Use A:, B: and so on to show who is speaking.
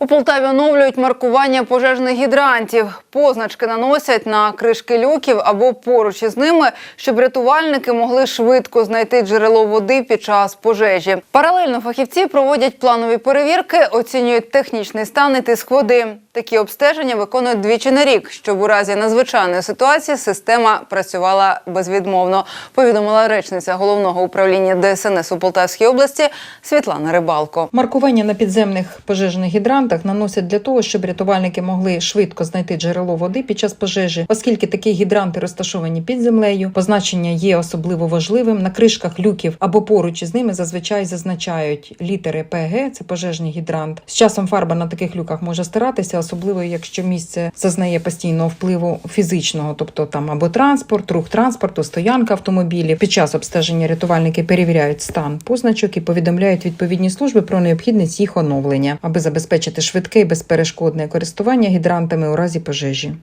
A: У Полтаві оновлюють маркування пожежних гідрантів. Позначки наносять на кришки люків або поруч із ними, щоб рятувальники могли швидко знайти джерело води під час пожежі. Паралельно фахівці проводять планові перевірки, оцінюють технічний стан і тиск води. Такі обстеження виконують двічі на рік, щоб у разі надзвичайної ситуації система працювала безвідмовно. Повідомила речниця головного управління ДСНС у Полтавській області Світлана Рибалко.
B: Маркування на підземних пожежних гідрантах наносять для того, щоб рятувальники могли швидко знайти джерело води під час пожежі, оскільки такі гідранти розташовані під землею. Позначення є особливо важливим. На кришках люків або поруч із ними зазвичай зазначають літери ПГ, це пожежний гідрант. З часом фарба на таких люках може стиратися, особливо якщо місце зазнає постійного впливу фізичного, тобто там або транспорт, рух транспорту, стоянка автомобілів. Під час обстеження рятувальники перевіряють стан позначок і повідомляють відповідні служби про необхідність їх оновлення, аби забезпечити швидке і безперешкодне користування гідрантами у разі пожежі.